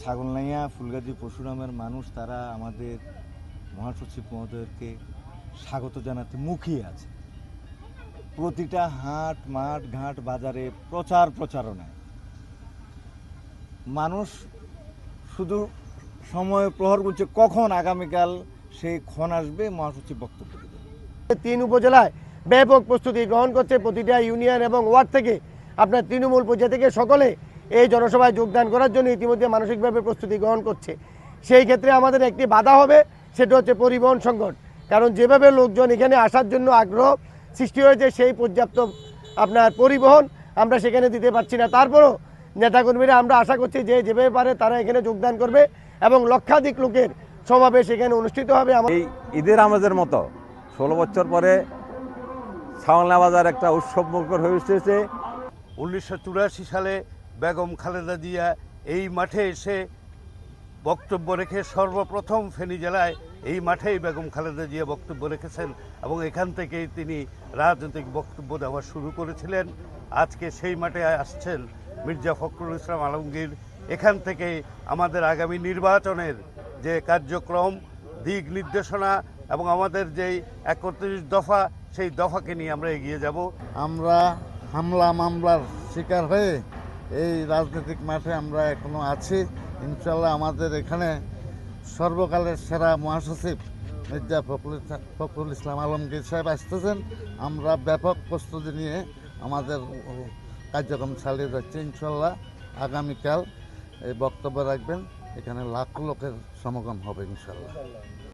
ছাগলনাইয়া ফুলগাজী পরশুরামের মানুষ তারা আমাদের মহাসচিব মহোদয়কে স্বাগত জানাতে মুখিয়ে আছে। প্রতিটা হাট, মাঠ, ঘাট, বাজারে প্রচার প্রচারণায় মানুষ শুধু সময় প্রহর করছে, কখন আগামীকাল সেই ক্ষণ আসবে মহাসচিব বক্তব্য তিন উপজেলায় ব্যাপক প্রস্তুতি গ্রহণ করছে প্রতিটা ইউনিয়ন এবং ওয়ার্ড থেকে। আপনার তৃণমূল পর্যায় থেকে সকলে এই জনসভায় যোগদান করার জন্য ইতিমধ্যে মানসিকভাবে প্রস্তুতি গ্রহণ করছে। সেই ক্ষেত্রে আমাদের একটি বাধা হবে সেটা হচ্ছে পরিবহন সংকট। কারণ যেভাবে লোকজন এখানে আসার জন্য আগ্রহ সৃষ্টি হয়েছে সেই পর্যাপ্ত আপনার পরিবহন আমরা সেখানে দিতে পারছি না। তারপরও নেতাকর্মীরা আমরা আশা করছি যে যেভাবে পারে তারা এখানে যোগদান করবে এবং লক্ষাধিক লোকের সমাবেশ এখানে অনুষ্ঠিত হবে। আমার এই ঈদের আমাদের মতো ষোলো বছর পরে ছাওয়ালনা বাজার একটা উৎসব মুখর হয়ে উঠেছে। উনিশশো চুরাশি সালে বেগম খালেদা জিয়া এই মাঠে এসে বক্তব্য রেখে সর্বপ্রথম ফেনী জেলায় এই মাঠেই বেগম খালেদা জিয়া বক্তব্য রেখেছেন এবং এখান থেকেই তিনি রাজনৈতিক বক্তব্য দেওয়া শুরু করেছিলেন। আজকে সেই মাঠে আসছেন মির্জা ফখরুল ইসলাম আলমগীর। এখান থেকে আমাদের আগামী নির্বাচনের যে কার্যক্রম, দিক নির্দেশনা এবং আমাদের যেই একত্রিশ দফা, সেই দফাকে নিয়ে আমরা এগিয়ে যাব। আমরা হামলা মামলার শিকার হয়ে এই রাজনৈতিক মাঠে আমরা এখনও আছি। ইনশাল্লাহ আমাদের এখানে সর্বকালের সেরা মহাসচিব মির্জা ফখরুল ফখরুল ইসলাম আলমগীর সাহেব আসতেছেন। আমরা ব্যাপক প্রস্তুতি নিয়ে আমাদের কার্যক্রম চালিয়ে যাচ্ছি ইনশাল্লাহ আগামীকাল এই বক্তব্য রাখবেন। এখানে লাখ লোকের সমাগম হবে ইনশাল্লাহ